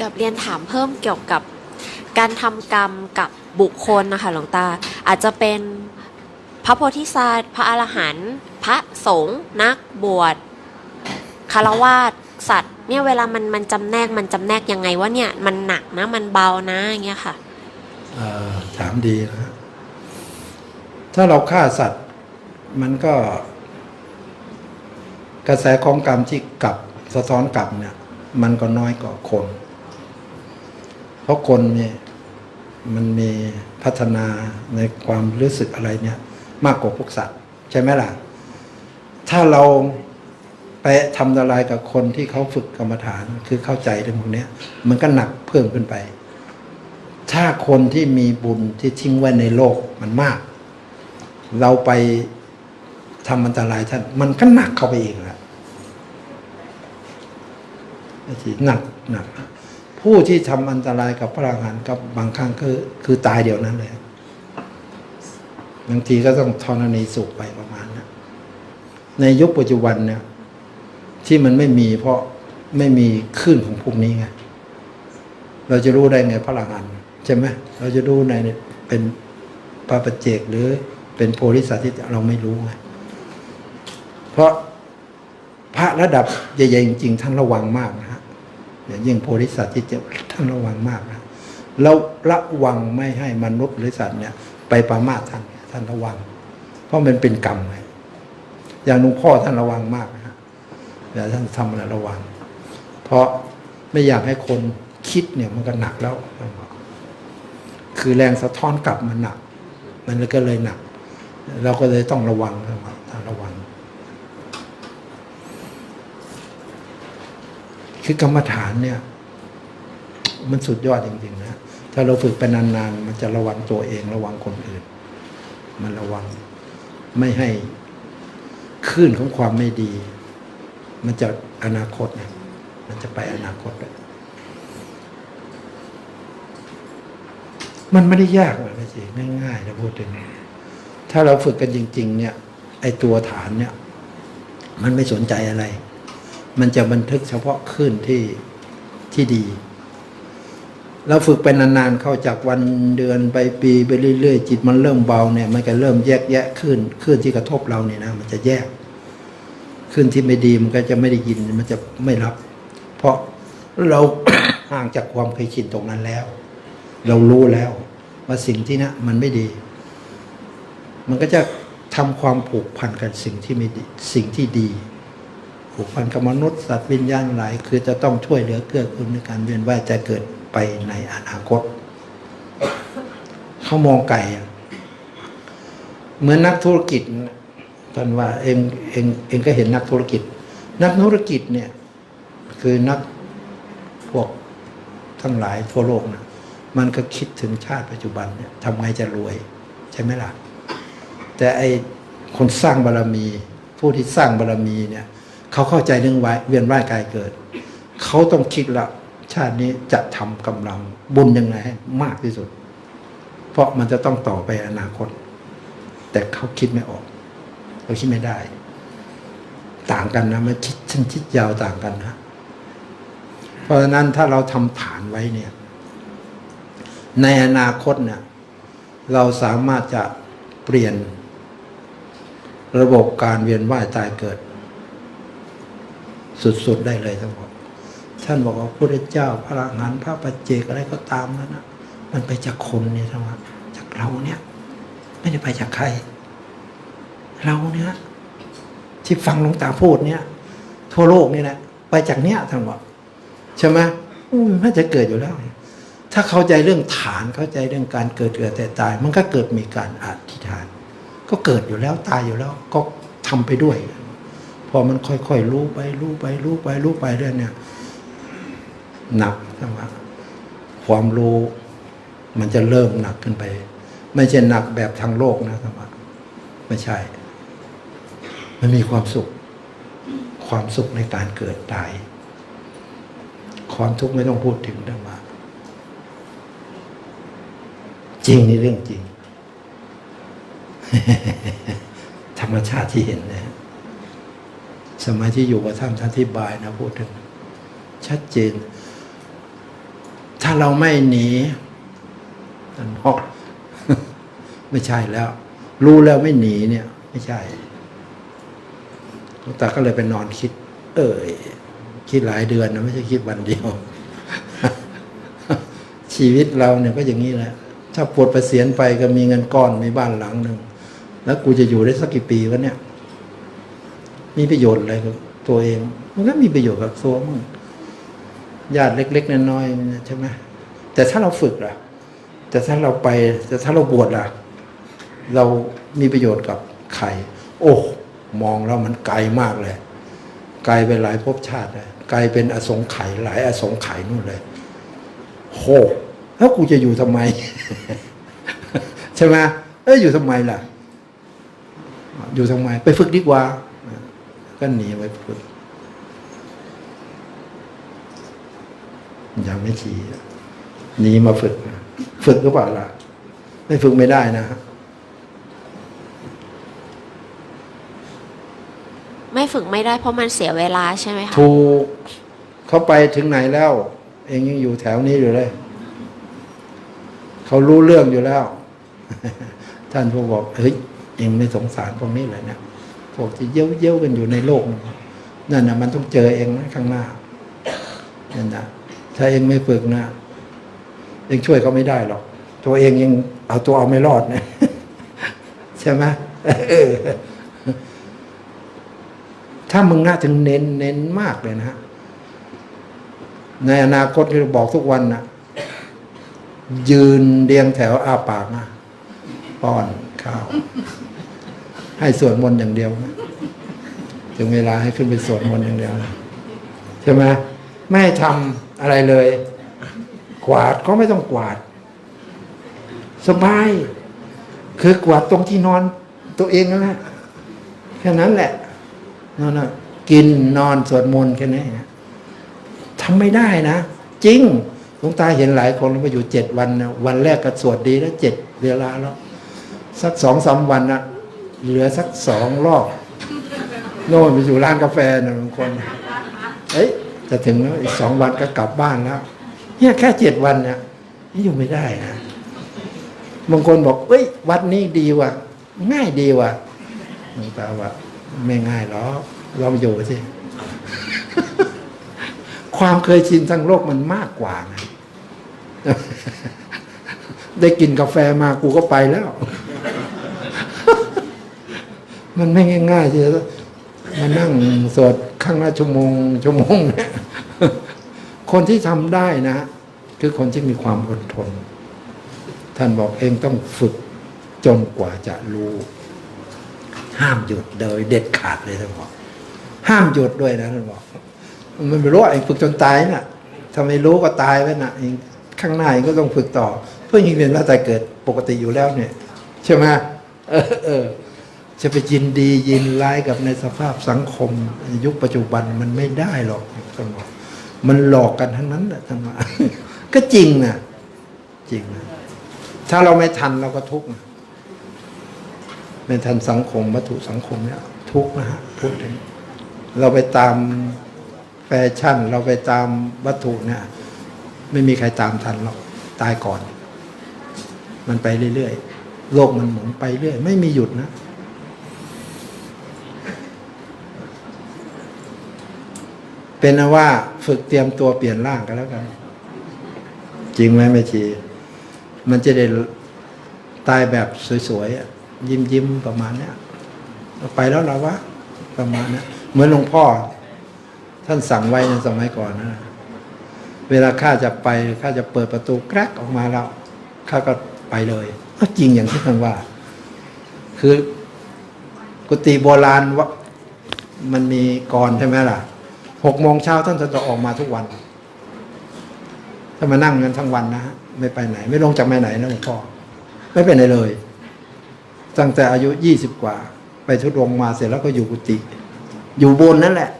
กับเรียนถามเพิ่มเกี่ยวกับการทำกรรมกับบุคคลนะคะหลวงตา อาจจะเป็นพระโพธิสัตว์พระอรหันต์พระสงฆ์นักบวชคารวาสสัตว์เนี่ยเวลามันมันจำแนกมันจำแนกยังไงว่าเนี่ยมันหนักนะมันเบานะอย่างเงี้ยค่ะถามดีนะถ้าเราฆ่าสัตว์มันก็ กระแสของกรรมที่กลับสะท้อนกลับเนี่ย มันก็น้อยกว่าคน ราะคนเนี่ยมันมีพัฒนาในความรู้สึกอะไรเนี่ย มากกว่าพวกสัตว์ ใช่ไหมล่ะ ถ้าเราไปทำละลายกับคนที่เขาฝึกกรรมฐานคือเข้าใจเรื่องพวกนี้มันก็หนักเพิ่มขึ้นไป ถ้าคนที่มีบุญที่ทิ้งไว้ในโลกมันมาก เราไปทำอันตรายท่าน มันก็หนักเข้าไปอีกแล้วไอ้ที่หนักหนัก ผู้ที่ทำอันตรายกับพระอรหันต์กับบางครั้งคือคือตายเดียวนั้นเลยบางทีก็ต้องทรณีสุขไปประมาณนั้นในยุคปัจจุบันเนี่ย ที่มันไม่มีเพราะไม่มีคลื่นของพวกนี้ไงเราจะรู้ได้ไงพระอรหันต์ใช่ไหมเราจะรู้ในเป็นพระปัจเจกหรือเป็นโพธิสัตว์ที่เราไม่รู้ไงเพราะพระระดับใหญ่ๆจริงๆท่านระวังมากนะ ย่างยิ่งโพธิสัตว์ที่เจะท่านระวังมากนะเราระวังไม่ให้มนุษย์หรือสัตว์เนี่ยไปประมาทท่านท่านระวัง เพราะมันเป็นกรรมไงอย่างหลวงพ่อท่านระวังมากนะฮะแต่ท่านทำอะไรระวัง เพราะไม่อยากให้คนคิดเนี่ยมันก็หนักแล้ว คือแรงสะท้อนกลับมันหนัก มันก็เลยหนัก เราก็เลยต้องระวังนะครับต้องระวัง คือกรรมฐานเนี่ย มันสุดยอดจริงๆนะถ้าเราฝึกไปนานๆ มันจะระวังตัวเองระวังคนอื่น มันระวังไม่ให้คลื่นของความไม่ดี มันจะอนาคตเนี่ยมันจะไปอนาคตเลยมันไม่ได้ยากเลยนะสิง่ายๆนะพูดถึงถ้าเราฝึกกันจริง ๆ เนี่ย ไอตัวฐานเนี่ย มันไม่สนใจอะไร มันจะบันทึกเฉพาะคลื่นที่ที่ดี เราฝึกไปนานๆเข้าจากวันเดือนไปปีไปเรื่อยๆ จิตมันเริ่มเบาเนี่ยมันก็เริ่มแยกแยะขึ้นขึ้นที่กระทบเราเนี่ยนะมันจะแยกขึ้นที่ไม่ดีมันก็จะไม่ได้ยินมันจะไม่รับ เพราะเราห่างจากความเคยชินตรงนั้นแล้ว เรารู้แล้วว่าสิ่งที่นะมันไม่ดี มันก็จะทำความผูกพันกับสิ่งที่ไม่ดีสิ่งที่ดี ผูกพันกับมนุษย์สัตว์วิญญาณหลาย คือจะต้องช่วยเหลือเกื้อกูลในการเวียนว่ายจะเกิดไปในอนาคตเขามองไกลเหมือนนักธุรกิจท่านว่าเองเองเองก็เห็นนักธุรกิจ นักธุรกิจเนี่ย คือนักพวกทั้งหลายทั่วโลกนะมันก็คิดถึงชาติปัจจุบันเนี่ยทำไงจะรวย ใช่ไหมล่ะ แต่ไอคนสร้างบารรมี ผู้ที่สร้างบารรมีเนี่ย เขาเข้าใจเรื่องไว้เวียนว่ายกายเกิด เขาต้องคิดละชาตินี้จะทำกำลังบุญยังไงให้มากที่สุด เพราะมันจะต้องต่อไปอนาคต แต่เขาคิดไม่ออกเขาคิดไม่ได้ ต่างกันนะมันคิดชั้นคิดยาวต่างกันนะ เพราะฉะนั้นถ้าเราทำฐานไว้เนี่ย ในอนาคตเนี่ยเราสามารถจะเปลี่ยนระบบการเวียนว่ายตายเกิด สุดๆได้เลยทั้งหมดท่านบอกว่าพระเจ้าพระหันพระปัจเจกอะไรก็ตามนั้นนะมันไปจากคนเนี่ยทั้งหมดจากเราเนี่ย ไม่ได้ไปจากใคร เราเนี่ยที่ฟังหลวงตาพูดเนี่ย ทั่วโลกนี่แหละไปจากเนี้ยท่านบอกใช่ไหมมันจะเกิดอยู่แล้ว ถ้าเข้าใจเรื่องฐานเข้าใจเรื่องการเกิดเกิดแต่ตาย มันก็เกิดมีการอธิษฐาน ก็เกิดอยู่แล้วตายอยู่แล้ว ก็ทำไปด้วย พอมันค่อยๆรู้ไปรู้ไปรู้ไปรู้ไปเรื่อยเนี่ยหนักใช่ไหมความรู้มันจะเริ่มหนักขึ้นไป ไม่ใช่หนักแบบทางโลกนะธรรมะไม่ใช่ มันมีความสุข ความสุขในการเกิดตาย ความทุกข์ไม่ต้องพูดถึงธรรมะจริงในเรื่องจริง ธรรมชาติที่เห็นนะ สมัยที่อยู่กับท่านท่านอธิบายนะพูดถึง ชัดเจน ถ้าเราไม่หนีอันนอกไม่ใช่แล้ว รู้แล้วไม่หนีเนี่ย ไม่ใช่ลวงตาก็เลยไปนอนคิด เออคิดหลายเดือนนะไม่ใช่คิดวันเดียว ชีวิตเราเนี่ยก็อย่างนี้แหละถ้าปลดประเกษียณไปก็มีเงินก้อนมีบ้านหลังหนึ่งแล้วกูจะอยู่ได้สักกี่ปีวะเนี่ย มีประโยชน์อะไรกับตัวเอง มันก็มีประโยชน์กับตัวมึงญาติเล็ก ๆน้อยๆใช่ไหมแต่ถ้าเราฝึกล่ะ แต่ถ้าเราไป แต่ถ้าเราบวชล่ะ เรามีประโยชน์กับใครโอ้มองแล้วมันไกลมากเลยไกลไปหลายภพชาติเลยไกลเป็นอสงไขยหลายอสงไขยนู่นเลยโหแล้วกูจะอยู่ทำไม ใช่ไหมเอ้ยอยู่ทำไมล่ะ อยู่ทำไม ไปฝึกดีกว่า ก็หนีไปฝึกยังไม่ชี้หนีมาฝึก ฝึกหรือเปล่าล่ะ ไม่ฝึกไม่ได้นะไม่ฝึกไม่ได้เพราะมันเสียเวลาใช่ไหมคะถูกเขาไปถึงไหนแล้ว เองยังอยู่แถวนี้อยู่เลย เขารู้เรื่องอยู่แล้ว ท่านพวกบอกเฮ้ยเองไม่สงสารพวกนี้เลยเนี่ย พวกที่เย้ยวเย้ยวกันอยู่ในโลก นั่นนะมันต้องเจอเองนะข้างหน้านั่นนะถ้าเองไม่ฝึกนะเองช่วยเขาไม่ได้หรอก ตัวเองยังเอาตัวเอาไม่รอดนะใช่ไหมถ้ามึงน่าถึงเน้นเน้นมากเลยนะฮะในอนาคตที่เราบอกทุกวันนะยืนเรียงแถวอาปากนะป้อนข้าว ให้สวดมนต์อย่างเดียวถึงเวลาให้ขึ้นไปสวดมนต์อย่างเดียวนะใช่ไหมไม่ให้ทำอะไรเลย กวาดก็ไม่ต้องกวาด สบาย คือกวาดตรงที่นอนตัวเองนั่นแหละแค่นั้นแหละนั่นนะกินนอนสวดมนต์แค่นี้นทำไม่ได้นะ จริงหลวงตาเห็นหลายคนมาอยู่เจ็ดวันนะวันแรกก็สวดดีแล้วเจ็ดเวลาแล้วสักสองสามวันนะ เหลือสักสองรอบโน่นไปอยู่ร้านกาแฟนะบางคนเอ้ยจะถึงแล้วอีกสองวันก็กลับบ้านแล้วเนี่ยแค่เจ็ดวันเนี่ยนี่อยู่ไม่ได้นะบางคนบอก เอ้ย วัดนี้ดีว่ะ ง่ายดีว่ะหลวงตาว่าไม่ง่ายหรอกลองอยู่สิความเคยชินทั้งโลกมันมากกว่าไงได้กินกาแฟมากูก็ไปแล้ว มันไม่ง่ายๆที่จะมานั่งสวดข้างละชั่วโมงชั่วโมงเนี่ยคนที่ทำได้นะ คือคนที่มีความอดทน ท่านบอกเองต้องฝึกจนกว่าจะรู้ ห้ามหยุดโดยเด็ดขาดเลยท่านบอกห้ามหยุดด้วยนะท่านบอกมันไม่รู้เองฝึกจนตายน่ะถ้าไม่รู้ก็ตายไปน่ะเองข้างหน้าเองก็ต้องฝึกต่อ เพื่อยิงเรียนว่าแต่เกิดปกติอยู่แล้วเนี่ยใช่ไหมเออเออ จะไปยินดียินร้ายกับในสภาพสังคม ยุคปัจจุบันมันไม่ได้หรอกท่านบอกมันหลอกกันทั้งนั้นแหละท่านว่าก็จริงนะจริงนะถ้าเราไม่ทันเราก็ทุกข์นะไม่ทันสังคมวัตถุสังคมเนี่ยทุกข์นะฮะพูดถึงเราไปตามแฟชั่น เราไปตามวัตถุเนี่ยไม่มีใครตามทันหรอกตายก่อน มันไปเรื่อยๆโลกมันหมุนไปเรื่อย ไม่มีหยุดนะ เป็นว่าฝึกเตรียมตัวเปลี่ยนร่างกันแล้วกัน จริงไหมแม่ชี มันจะได้ตายแบบสวยๆอะยิ้มยิ้มประมาณเนี้ยไปแล้วเหรอวะประมาณเนี้ยเหมือนหลวงพ่อ ท่านสั่งไว้ในสมัยก่อนนะ เวลาข้าจะไปข้าจะเปิดประตูแกรกออกมาแล้วข้าก็ไปเลยก็จริงอย่างที่ท่านว่า คือกุฏิโบราณว่ามันมีกรใช่ไหมล่ะ หกโมงเช้าท่านจะออกมาทุกวันถ้านมานั่งกันทั้งวันนะฮะไม่ไปไหน ไม่ลงจากไปไหนนะหลวงพ่อไม่ไปไหนเลย ตั้งแต่อายุยี่สิบกว่า ไปทุดงมาเสร็จแล้วก็อยู่กุฏิอยู่บนนั่นแหละ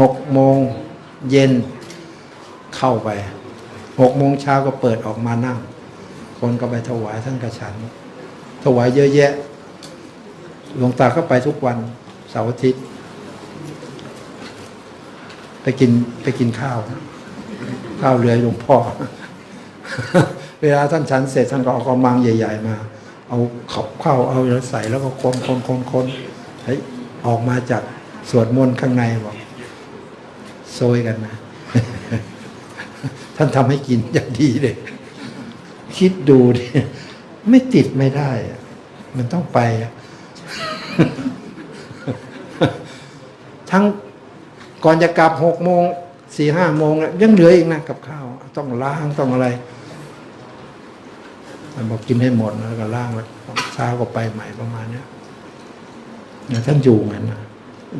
หกโมงเย็นเข้าไปหกโมงเช้าก็เปิดออกมานั่ง คนก็ไปถวายท่านกระฉัน ถวายเยอะแยะหลวงตาก็ไปทุกวันเสาร์อาทิตย์ ไปกินไปกินข้าว ข้าวเหลือหลวงพ่อ เวลาท่านฉันเสร็จท่านก็เอากระมังใหญ่ ๆ มา เอาข้าวข้าวเอาใส่แล้วก็คนคนคนคนเฮ้ยออกมาจากสวดมนต์ข้างในบอกโซยกันนะ ท่านทำให้กินอย่างดีเลย คิดดูดิไม่ติดไม่ได้ มันต้องไป ทั้ง ก่อนจะกลับหกโมงสี่ห้าโมงยังเหลืออีกนะกับข้าว ต้องล้างต้องอะไรมันบอกกินให้หมดแล้วก็ล้างแล้วเช้าก็ไปใหม่ประมาณเนี้ยเนี่ยท่านอยู่งั้นนะ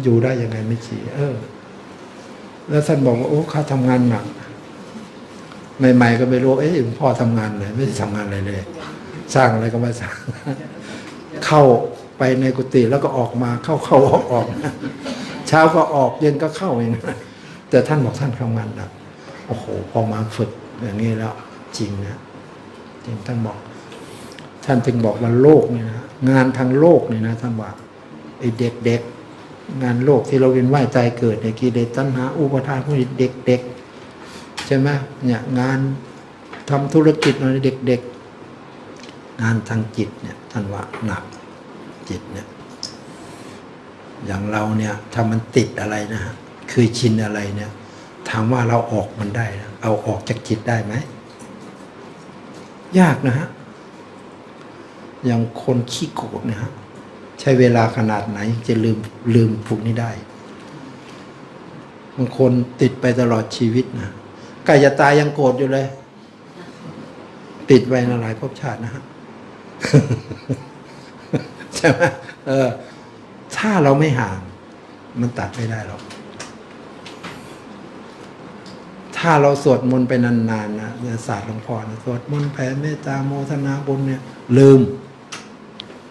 อยู่ได้ยังไงไม่ฉี่เออ แล้วท่านบอกว่าโอ้ข้าทำงานหนักใหม่ๆก็ไม่รู้เอ๊ะพ่อทำงานอะไรไม่ได้ทำงานอะไรเลย สร้างอะไรก็มาสร้าง เข้าไปในกุฏิแล้วก็ออกมาเข้าเข้าออกออก ช้าก็ออกเย็นก็เข้าเองแต่ท่านบอกท่านทำงานหนักโอ้โหพอมาฝึกอย่างนี้แล้วจริงนะจริงท่านบอก ท่านจึงบอกว่าโลกเนี่ยนะงานทางโลกเนี่ยนะท่านว่าไอ้เด็กๆงานโลกที่เราเวียนว่ายใจเกิดในกิเลสตัณหาอุปทานพวกนี้เด็กๆใช่ไหมเนี่ยงานทำธุรกิจอะไรเด็ก ๆ งานทางจิตเนี่ยท่านว่าหนักจิตเนี่ย อย่างเราเนี่ยถ้ามันติดอะไรนะฮะคือชินอะไรเนี่ยถามว่าเราออกมันได้นะเอาออกจากจิตได้ไหมยากนะฮะอย่างคนขี้โกรธเนี่ยฮะใช้เวลาขนาดไหนจะลืมลืมพวกนี้ได้บางคนติดไปตลอดชีวิตนะใกล้จะตายยังโกรธอยู่เลย ติดไว้นหลายภพชาตินะฮะใช่ไหมเออ ถ้าเราไม่ห่าง มันตัดไม่ได้หรอก ถ้าเราสวดมนต์ไปนานๆนะเนี่ยศาสตร์หลวงพ่อนะสวดมนต์แผ่เมตตาโมทนาบุญเนี่ย ลืม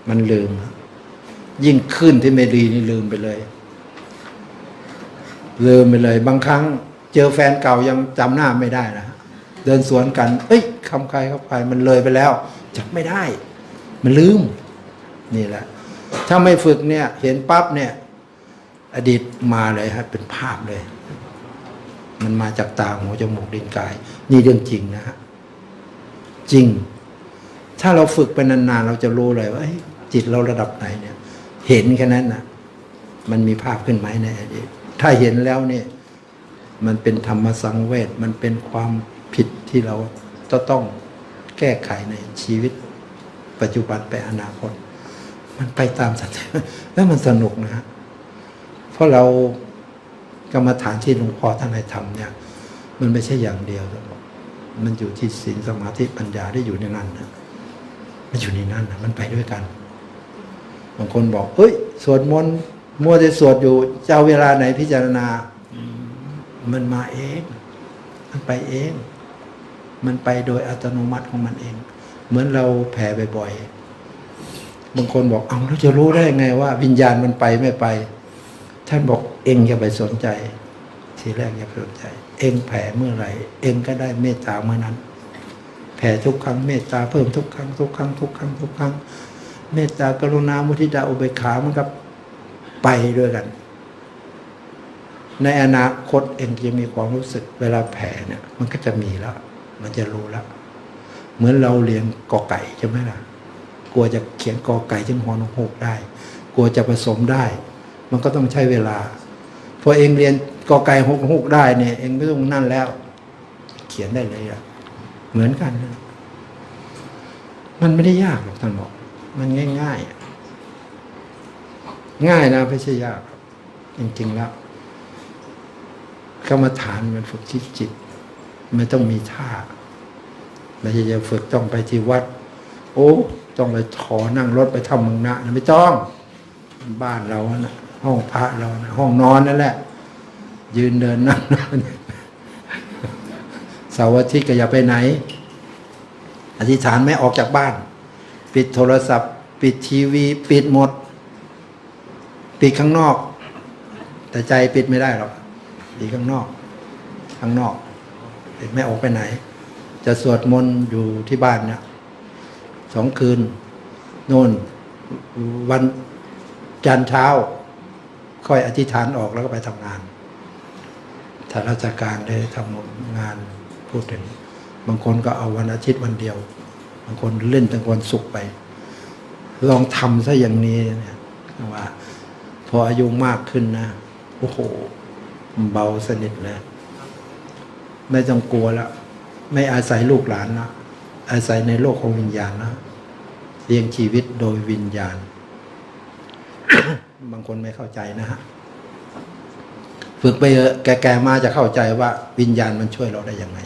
มันลืมนะยิ่งขึ้นที่ไม่ดีนี่ลืมไปเลย ลืมไปเลย บางครั้ง เจอแฟนเก่ายังจำหน้าไม่ได้นะเดินสวนกัน เอ้ยคำใครเข้าไป มันเลยไปแล้วจำไม่ได้ มันลืม นี่แหละ ถ้าไม่ฝึกเนี่ย เห็นปั๊บเนี่ย อดีตมาเลยฮะเป็นภาพเลย มันมาจากตาหูจมูกลิ้นกาย นี่เรื่องจริงนะฮะจริง ถ้าเราฝึกไปนานๆเราจะรู้เลยว่าเอ้จิตเราระดับไหนเนี่ย เห็นแค่นั้นนะมันมีภาพขึ้นไหมในอดีตถ้าเห็นแล้วเนี่ย มันเป็นธรรมสังเวชมันเป็นความผิดที่เราจะต้องแก้ไขในชีวิต ปัจจุบันไปอนาคต มันไปตามสัจแล้วมันสนุกนะเพราะเรากรรมฐานที่หลวงพ่อท่านให้ทำเนี่ย มันไม่ใช่อย่างเดียวมันอยู่ที่ศีลสมาธิปัญญาได้อยู่ในนั้นนะมันอยู่ในนั้นนะมันไปด้วยกันบางคนบอกเฮ้ย สวดมนต์มัวแต่สวดอยู่จะเอาเวลาไหนพิจารณามมันมาเอง มันไปเอง มันไปโดยอัตโนมัติของมันเอง เหมือนเราแผ่บ่อยๆ บางคนบอกเอาเราจะรู้ได้ไงว่า วิญญาณมันไปไม่ไป ท่านบอกเองอย่าไปสนใจ ทีแรกอย่าไปสนใจ เองแผ่เมื่อไหร่ เองก็ได้เมตตาเมื่อนั้น แผ่ทุกครั้งเมตตาเพิ่มทุกครั้งทุกครั้งทุกครั้งทุกครั้ง เมตตากรุณามุทิตาอุเบกขามันก็ไปด้วยกัน ในอนาคตเองจะมีความรู้สึกเวลาแผ่เนี่ย มันก็จะมีแล้ว มันจะรู้แล้ว เหมือนเราเรียนกอไก่ใช่ไหมล่ะ กลัวจะเขียนกอไก่ถึงหอนหกได้ กลัวจะผสมได้ มันก็ต้องใช้เวลาพอเองเรียนกอไก่หกหกได้เนี่ย เองไม่ต้องนั่นแล้ว เขียนได้เลยอะเหมือนกันนะมันไม่ได้ยากหรอกท่านบอก มันง่ายๆง่ายนะไม่ใช่ยากหรอกจริงๆแล้วกรรมฐานมันฝึกที่จิตไม่ต้องมีท่าไม่ใช่จะฝึกต้องไปที่วัด โอ้ ต้องไปถอนั่งรถไปทำมังนะนะไม่ต้องบ้านเรานะห้องพระเรานะห้องนอนนั่นแหละ ยืนเดินนั่งนอนเสาร์อาทิตย์ก็อย่าไปไหน อธิษฐานไม่ออกจากบ้าน ปิดโทรศัพท์ ปิดทีวี ปิดหมด ปิดข้างนอก แต่ใจปิดไม่ได้หรอกปิดข้างนอก ข้างนอกปิดไม่ออกไปไหน จะสวดมนต์อยู่ที่บ้านเนี่ย สองคืนโน่นวันจันทร์เช้า ค่อยอธิษฐานออกแล้วก็ไปทำงานถ้าราชการได้ทำงานพูดถึง บางคนก็เอาวันอาทิตย์วันเดียว บางคนเล่นตั้งวันศุกร์ไป ลองทำซะอย่างนี้เนี่ยว่า พออายุมากขึ้นนะ โอ้โห เบาสนิทเลย ไม่ต้องกลัวแล้ว ไม่อาศัยลูกหลานนะ อาศัยในโลกของวิญญาณนะเลี้ยงชีวิตโดยวิญญาณ บางคนไม่เข้าใจนะฮะฝึกไปแก่ๆมาจะเข้าใจว่าวิญญาณมันช่วยเราได้ยังไง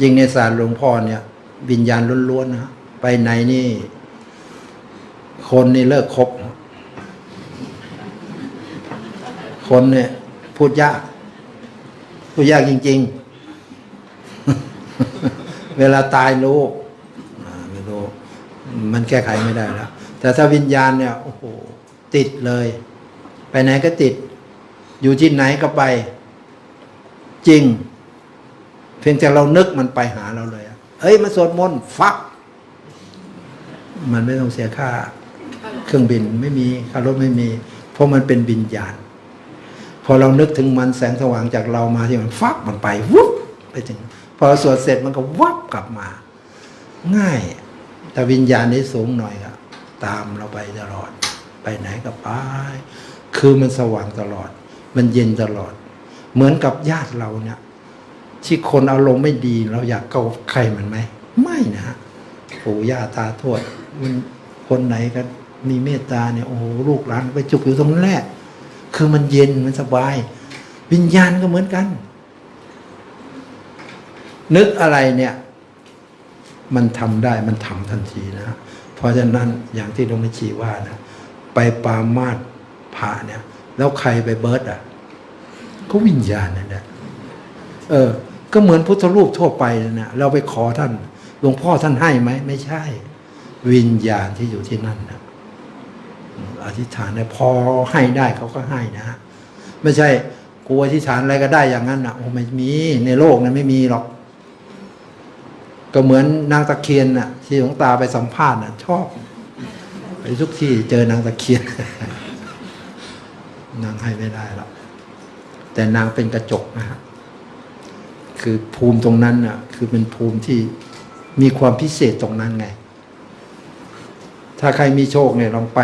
ยิ่งในศาสตร์หลวงพ่อเนี่ย วิญญาณล้วนๆนะฮะไปไหนนี่ คนนี่เลิกคบคนเนี่ย พูดยาก พูดยากจริง ๆ เวลาตายรู้ไม่รู้มันแก้ไขไม่ได้แล้ว แต่ถ้าวิญญาณเนี่ยโอ้โหติดเลย ไปไหนก็ติด อยู่ที่ไหนก็ไป จริง เพียงแต่เรานึกมันไปหาเราเลยเอ้ยมาสวดมนต์ฟัก มันไม่ต้องเสียค่า เครื่องบินไม่มีค่ารถไม่มี เพราะมันเป็นวิญญาณพอเรานึกถึงมันแสงสว่างจากเรามาที่มันฟักมันไปวุบไปถึง พอสวดเสร็จมันก็วับกลับมา ง่ายแต่วิญญาณนี้สูงหน่อยก็ตามเราไปตลอด ไปไหนก็ไป คือมันสว่างตลอด มันเย็นตลอด เหมือนกับญาติเราเนี่ย ที่คนอารมณ์ไม่ดีเราอยากเกาใครมันไหม ไม่นะปู่ย่าตาทวดมันคนไหนก็มีเมตตาเนี่ยโอ้โหลูกหลานไปจุกอยู่ตรงนั้นแหละ คือมันเย็นมันสบาย วิญญาณก็เหมือนกัน นึกอะไรเนี่ย มันทำได้มันทำทันทีนะ เพราะฉะนั้นอย่างที่หลวงพ่อชีว่านะไปปามาสพระเนี่ย แล้วใครไปเบิร์ดอะก็วิญญาณนั่นแหละเออ ก็เหมือนพุทธรูปทั่วไปนั่นะเราไปขอท่านหลวงพ่อท่านให้ไหมไม่ใช่ วิญญาณที่อยู่ที่นั่นนะอธิษฐานเนี่ยพอให้ได้เขาก็ให้นะ ไม่ใช่กลัวอธิษฐานอะไรก็ได้อย่างนั้นนะโอ้ไม่มีในโลกนั้นไม่มีหรอก ก็เหมือนนางตะเคียนน่ะ ที่หลวงตาไปสัมภาษณ์น่ะ ชอบไปทุกที่เจอนางตะเคียน นางให้ไม่ได้หรอกแต่นางเป็นกระจกนะฮะคือภูมิตรงนั้นน่ะ คือเป็นภูมิที่มีความพิเศษตรงนั้นไง ถ้าใครมีโชคเนี่ยลองไป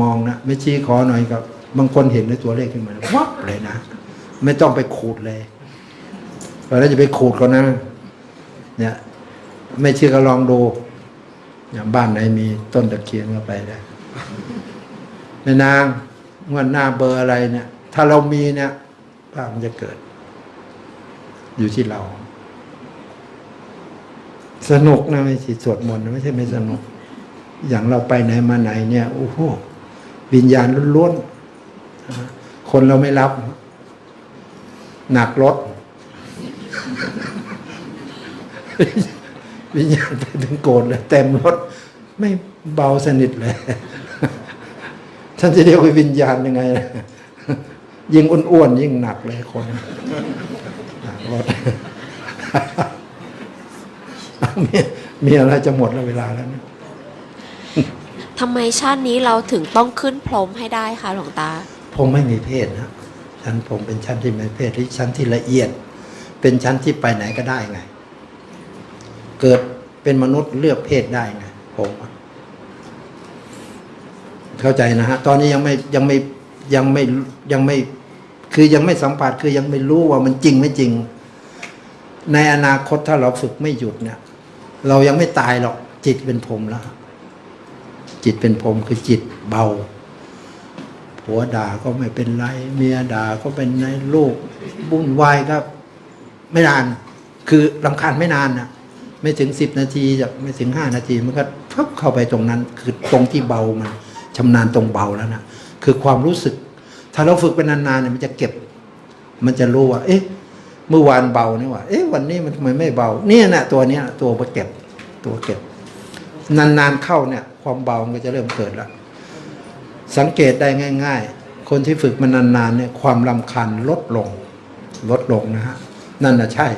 มองนะไม่ชี้ขอหน่อยกับบางคนเห็นในตัวเลขขึ้นมาวับเลยนะ ไม่ต้องไปขูดเลยแล้วจะไปขูดเขานะเนี่ย ไม่เชื่อก็ลองดูอย่างบ้านไหนมีต้นตะเคียนก็ไปได้แม่นางงวดหน้าเบอร์อะไรเนี่ย ถ้าเรามีเนี่ยภาพมันจะเกิด อยู่ที่เรา สนุกนะไม่ใช่สวดมนต์ไม่ใช่ไม่สนุก อย่างเราไปไหนมาไหนเนี่ยโอ้โหวิญญาณล้วนๆคนเราไม่รับ หนักรถ วิญญาณไปถึงโกรธเลยเต็มรถไม่เบาสนิทเลยท่านจะเรียกว่าวิญญาณยังไงล่ะยิ่งอ้วนๆยิ่งหนักเลยคนหนักรถมีมีอะไรจะหมดแล้วเวลาแล้วเนี่ยทำไมชาตินี้เราถึงต้องขึ้นพรหมให้ได้คะหลวงตาผมไม่มีเพศนะชั้นผมเป็นชั้นที่ไม่มีเพศที่ชั้นที่ละเอียด เป็นชั้นที่ไปไหนก็ได้ไง เกิดเป็นมนุษย์เลือกเพศได้ไงผมเข้าใจนะฮะตอนนี้ยังไม่ยังไม่ยังไม่ยังไม่คือยังไม่สัมผัสคือยังไม่รู้ว่ามันจริงไม่จริง ในอนาคตถ้าเราฝึกไม่หยุดเนี่ย เรายังไม่ตายหรอกจิตเป็นพรมแล้วจิตเป็นพรมคือจิตเบาผัวด่าก็ไม่เป็นไร เมียด่าก็เป็นในลูกบุ่นวายก็ไม่นาน คือลำคาญไม่นานนะ ไม่ถึงสิบนาทีจะไม่ถึงห้านาทีมันก็พับเข้าไปตรงนั้น คือตรงที่เบามันชำนาญตรงเบาแล้วนะคือความรู้สึก ถ้าเราฝึกไปนานๆเนี่ยมันจะเก็บ มันจะรู้ว่า เอ๊ะ เมื่อวานเบานี่ว่า เอ๊ะวันนี้มันทำไมไม่เบา เนี่ยนะตัวเนี้ยตัวมาเก็บตัวเก็บ นานๆเข้าเนี่ย ความเบามันก็จะเริ่มเกิดแล้วสังเกตได้ง่าย ๆ คนที่ฝึกมานานๆเนี่ยความลำคันลดลง ลดลงนะฮะนั่นนะใช่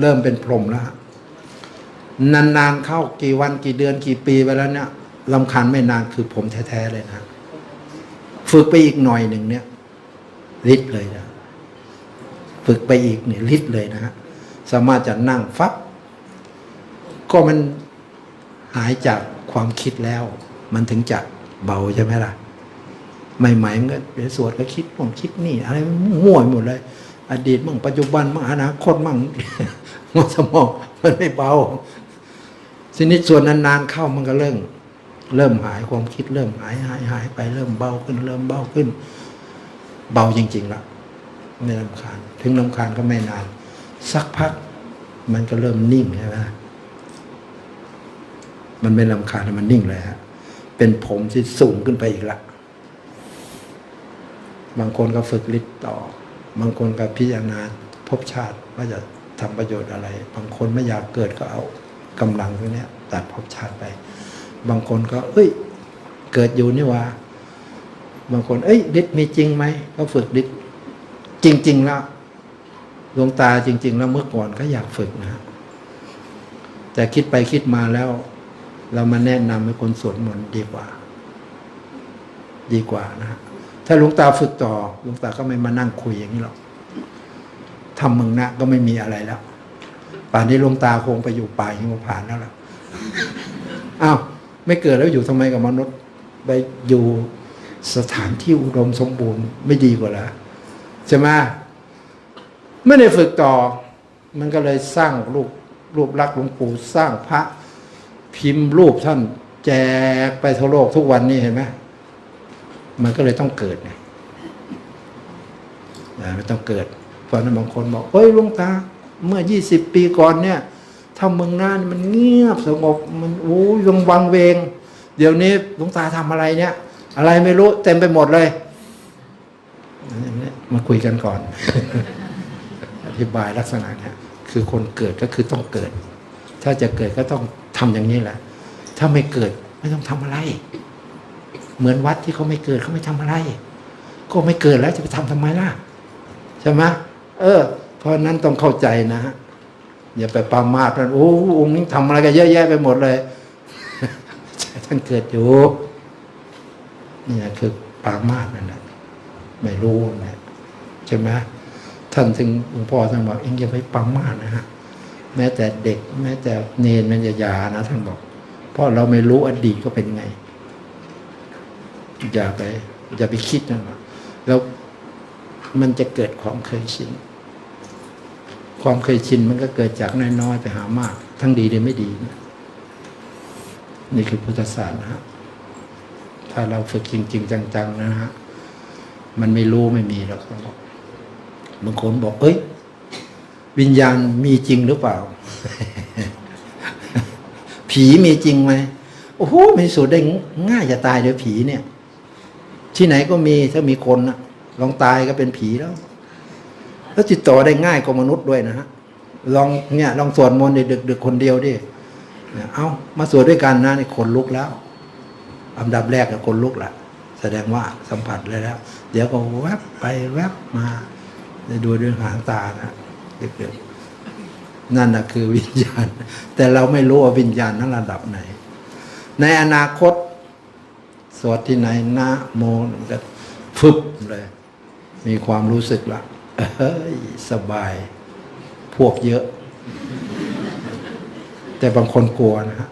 เริ่มเป็นพรมแล้วฮะ นานๆเข้ากี่วันกี่เดือนกี่ปีไปแล้วเนี่ยลำคันไม่นานคือผมแท้ๆเลยนะ ฝึกไปอีกหน่อยหนึ่งเนี่ยฤทธิ์เลยนะฝึกไปอีกเนี่ยฤทธิ์เลยนะฮะสามารถจะนั่งฟับก็มันหายจากความคิดแล้ว มันถึงจะเบาใช่ไหมล่ะใหม่ๆมันก็เดี๋ยวสวดก็คิดผมคิดนี่ อะไรมั่วหมดเลย อดีตมั่งปัจจุบันมั่งอนาคตมั่งมันสมองมันไม่เบา ทีนี้ส่วนนานๆเข้ามันก็เริ่มเริ่มหายความคิดเริ่มหายหายหายไปเริ่มเบาขึ้น เริ่มเบาขึ้น เบาจริงๆละไม่ลำคาญ ถึงลำคาญก็ไม่นาน สักพัก มันก็เริ่มนิ่งใช่ไหมมันไม่ลำคาญมันนิ่งเลยฮะเป็นผมที่สูงขึ้นไปอีกละบางคนก็ฝึกฤทธิ์ต่อ บางคนก็พิจารณาภพชาติว่าจะทำประโยชน์อะไร บางคนไม่อยากเกิดก็เอา กำลังตรงนี้ตัดภพชาติไป บางคนก็ เอ้ย เกิดอยู่นี่ว่า บางคน เอ้ยฤทธิ์มีจริงไหมก็ฝึกฤทธิ์จริง ๆ แล้วดวงตาจริง ๆ แล้วเมื่อก่อนก็อยากฝึกนะแต่คิดไปคิดมาแล้ว เรามาแนะนำให้คนสวดมนต์ดีกว่า ดีกว่านะฮะถ้าหลวงตาฝึกต่อหลวงตาก็ไม่มานั่งคุยอย่างนี้หรอกทำมึงนะก็ไม่มีอะไรแล้ว ป่านนี้หลวงตาคงไปอยู่ป่าหิมพานต์แล้วล่ะอ้าวไม่เกิดแล้วอยู่ทำไมกับมนุษย์ ไปอยู่สถานที่อุดมสมบูรณ์ไม่ดีกว่าเหรอใช่ไหมไม่ได้ฝึกต่อ มันก็เลยสร้างรูปรูปลักษณ์หลวงปู่สร้างพระพิมพ์รูปท่านแจกไปทั่วโลกทุกวันนี้เห็นไหมมันก็เลยต้องเกิดไงไม่ต้องเกิดเพราะนั้นบางคนบอกเฮ้ยหลวงตา เมื่อยี่สิบปีก่อนเนี่ยถ้าเมืองน่านมันเงียบสงบมันโอ้ยยังวังเวง เดี๋ยวนี้หลวงตาทำอะไรเนี่ย อะไรไม่รู้เต็มไปหมดเลยมาคุยกันก่อน อธิบายลักษณะเนี่ยคือคนเกิดก็คือต้องเกิด ถ้าจะเกิดก็ต้องทำอย่างนี้แหละ ถ้าไม่เกิดไม่ต้องทำอะไร เหมือนวัดที่เขาไม่เกิดเขาไม่ทำอะไร ก็ไม่เกิดแล้วจะไปทำทำไมล่ะใช่ไหมเออ เพราะนั้นต้องเข้าใจนะฮะอย่าไปปรามาทกันโอ้องค์นี้ทำอะไรกันเยอะแยะไปหมดเลยท่านเกิดอยู่นี่นะคือปามาทนั่นแหละไม่รู้นะใช่ไหมท่านถึงหลวงพ่อท่านบอกเองอย่าไปปามาทนะฮะแม้แต่เด็ก แม้แต่เนนมันจะยานะท่านบอก เพราะเราไม่รู้อดีตก็เป็นไง อย่าไป อย่าไปคิดนะแล้วมันจะเกิดความเคยชิน ความเคยชินมันก็เกิดจากน้อยๆไปหามาก ทั้งดีและไม่ดี นี่คือพุทธศาสตร์นะฮะถ้าเราฝึกจริง ๆ จัง ๆ นะฮะมันไม่รู้ไม่มีหรอกบบางคนบอกเอ้ย วิญญาณมีจริงหรือเปล่า ผีมีจริงไหมโอ้โหมีสูตรได้ง่ายจะตายเดี๋ยวผีเนี่ย ที่ไหนก็มีถ้ามีคนนะลองตายก็เป็นผีแล้ว แล้วติดต่อได้ง่ายกว่ามนุษย์ด้วยนะฮะลองเนี่ยลองสวดมนต์ดึกดึกๆคนเดียวดิเอามาสวดด้วยกันนะนี่คนลุกแล้วอันดับแรกก็คนลุกละแสดงว่าสัมผัสเลยแล้ว เดี๋ยวก็แวบไปแวบมาดูด้วยหางตานะดึกๆนั่นนะคือวิญญาณ แต่เราไม่รู้ว่าวิญญาณนั้นระดับไหน ในอนาคต สวดที่ไหนนะโมมันก็ฟึบเลย มีความรู้สึกละ เฮ้ยสบาย พวกเยอะ แต่บางคนกลัวนะฮะ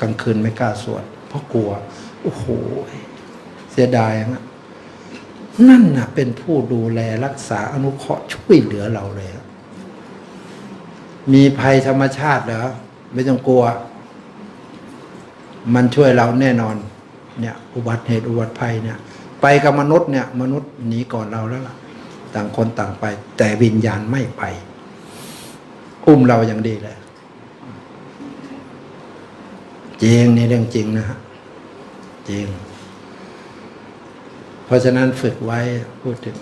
กลางคืนไม่กล้าสวดเพราะกลัว โอ้โห เสียดายนะนั่นน่ะเป็นผู้ดูแลรักษาอนุเคราะห์ช่วยเหลือเราเลย มีภัยธรรมชาติเหรอ ไม่ต้องกลัว มันช่วยเราแน่นอน เนี่ย อุบัติเหตุอุบัติภัยเนี่ย ไปกับมนุษย์เนี่ย มนุษย์หนีก่อนเราแล้วล่ะ ต่างคนต่างไป แต่วิญญาณไม่ไป อุ้มเราอย่างดีเลยจริงนี่เรื่องจริงนะฮะจริง เพราะฉะนั้นฝึกไว้พูดถึง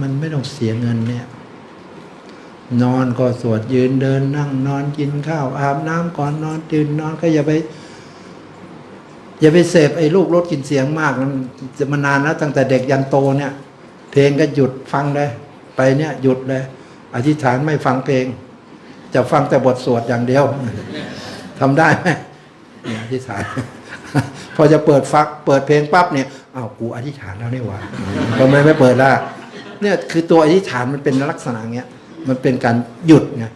มันไม่ต้องเสียเงินเนี่ย นอนก็สวดยืนเดินนั่งนอนกินข้าว อาบน้ำก่อนนอนตื่นนอนก็อย่าไป อย่าไปเสพไอ้ลูกรถกินเสียงมากมันจะมานานแล้วตั้งแต่เด็กยันโตเนี่ย เพลงก็หยุดฟังเลย ไปเนี่ยหยุดเลย อธิษฐานไม่ฟังเพลง จะฟังแต่บทสวดอย่างเดียวทำได้ไหมอธิษฐาน พอจะเปิดฟัก เปิดเพลงปั๊บเนี่ยอ้าวกูอธิษฐานแล้วนี่หว่าทำไมไม่เปิดล่ะเนี่ยคือตัวอธิษฐานมันเป็นลักษณะเงี้ย มันเป็นการหยุดไง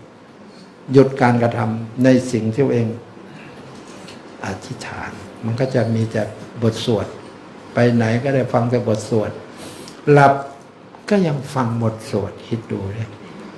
หยุดการกระทำในสิ่งที่เองอธิษฐาน มันก็จะมีแต่บทสวด ไปไหนก็ได้ฟังแต่บทสวด หลับก็ยังฟังหมดสวดคิดดูเลย